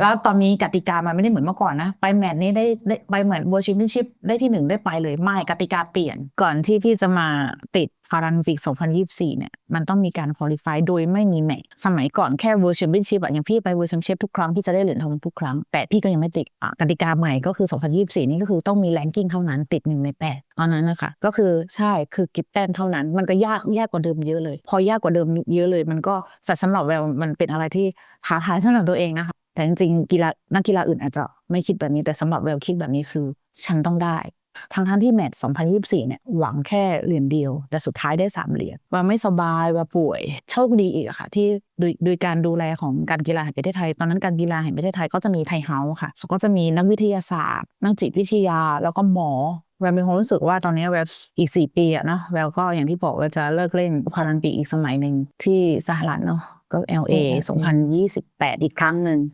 แล้วตอนนี้กติกามันไม่ได้เหมือนเมื่อก่อนนะ ไปแมตช์นี้ได้ได้ไปเหมือน World Championship ได้ที่หนึ่งได้ไปเลยไม่กติกาเปลี่ยนก่อนที่พี่จะมาติดพาราลิมปิก 2024 เนี่ย มันต้องมีการคุริฟายโดยไม่มีแมตช์สมัยก่อนแค่ World Championship อะอย่างพี่ไป World Championship ทุกครั้ง พี่จะได้เหรียญทองทุกครั้ง แต่พี่ก็ยังไม่ติดอะกติกาใหม่ก็คือ 2024 นี่ก็คือต้องมีแรงกิ้งเท่านั้นติดหนึ่งในแปดตอนนั้นนะคะ ก็คือใช่คือกิฟแตนเท่านั้น มันก็ยากยากกว่าเดิมเยอะเลย พอยากกว่าเดิมเยอะเลย มันก็สำหรับแววมันเป็นอะไรที่ท้าทายสำหรับตัวเองนะคะ แต่จริงๆกีฬานักกีฬาอื่นอาจจะไม่คิดแบบนี้แต่สำหรับแววคิดแบบนี้คือฉันต้องได้ทั้งทั้งๆที่แมตช์2024 เนี่ยหวังแค่เหรียญเดียว แต่สุดท้ายได้3เหรียญว่าไม่สบายว่าป่วย โชคดีอีกอะค่ะ ที่โดยโดยการดูแลของการกีฬาแห่งประเทศไทย ตอนนั้นการกีฬาแห่งประเทศไทยก็จะมีไทยเฮาส์ค่ะเขาก็จะมีนักวิทยาศาสตร์ นักจิตวิทยาแล้วก็หมอแววมีความรู้สึกว่าตอนนี้แววอีก 4 ปีอะเนาะแววก็อย่างที่บอกว่าจะเลิกเล่นพาราลิมปิกอีกสมัยหนึ่งที่สหรัฐเนาะก็ LA ใช่ค่ะ2028 อีกครั้งหนึ่ง